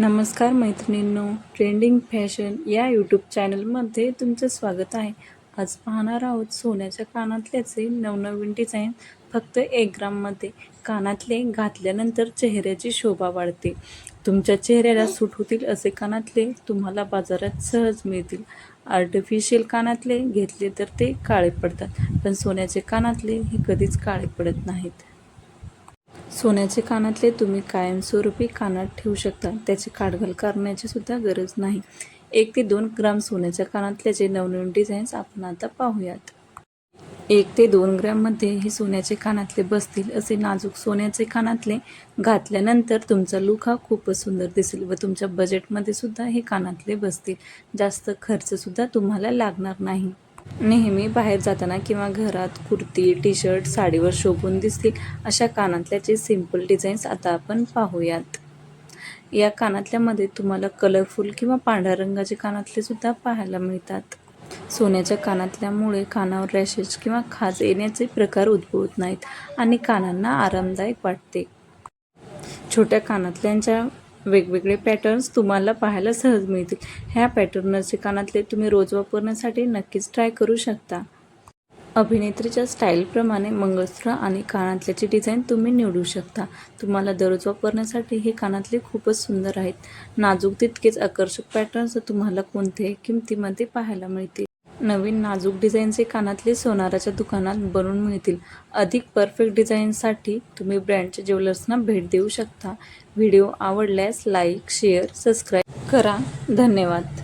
नमस्कार मैत्रिणींनो trending fashion या यूट्यूब चॅनलमध्ये तुमचं स्वागत आहे. आज पाहणार आहोत सोन्याच्या कानातल्याचे नवनवीन डिझाईन फक्त एक ग्राममध्ये कानातले घातल्यानंतर चेहऱ्याची शोभा वाढते. तुमच्या चेहऱ्याला सूट होतील असे कानातले तुम्हाला बाजारात सहज मिळतील. आर्टिफिशियल कानातले घेतले तर ते काळे पडतात पण सोन्याचे कानातले हे कधीच काळे पडत नाहीत. सोन्याचे कानातले तुम्ही कायमस्वरूपी कानात ठेवू शकता. त्याची काढघाल करण्याची सुद्धा गरज नाही. एक ते दोन ग्राम सोन्याच्या कानातल्याचे नवनवीन डिझाईन्स आपण आता पाहूयात. एक ते दोन ग्रॅममध्ये हे सोन्याचे कानातले बसतील असे नाजूक सोन्याचे कानातले घातल्यानंतर तुमचा लुक हा खूपच सुंदर दिसेल व तुमच्या बजेटमध्ये सुद्धा हे कानातले बसतील. जास्त खर्चसुद्धा तुम्हाला लागणार नाही. नेहमी बाहेर जाताना किंवा घरात कुर्ती टी शर्ट साडीवर शोभून दिसतील अशा कानातल्याचे सिंपल डिझाईन्स आता आपण पाहूयात. या कानातल्यामध्ये तुम्हाला कलरफुल किंवा पांढऱ्या रंगाचे कानातले सुद्धा पाहायला मिळतात. सोन्याच्या कानातल्यामुळे कानावर रॅशेस किंवा खाज येण्याचे प्रकार उद्भवत नाहीत आणि कानांना आरामदायक वाटते. छोट्या कानातल्यांच्या वेगवेगळे पॅटर्न्स तुम्हाला पाहायला सहज मिळतील. ह्या पॅटर्नचे कानातले तुम्ही रोज वापरण्यासाठी नक्कीच ट्राय करू शकता. अभिनेत्रीच्या स्टाईलप्रमाणे मंगळसूत्र आणि कानातल्याची डिझाईन तुम्ही निवडू शकता. तुम्हाला दररोज वापरण्यासाठी हे कानातले खूपच सुंदर आहेत. नाजूक तितकेच आकर्षक पॅटर्न्स तुम्हाला कोणत्याही किमतीमध्ये पाहायला मिळतील. नवीन नाजूक डिझाईनचे कानातले सोनाराच्या दुकानात बनवून मिळतील. अधिक परफेक्ट डिझाईनसाठी तुम्ही ब्रँडच्या ज्वेलर्सना भेट देऊ शकता. व्हिडिओ आवडल्यास लाईक शेअर सबस्क्राईब करा. धन्यवाद.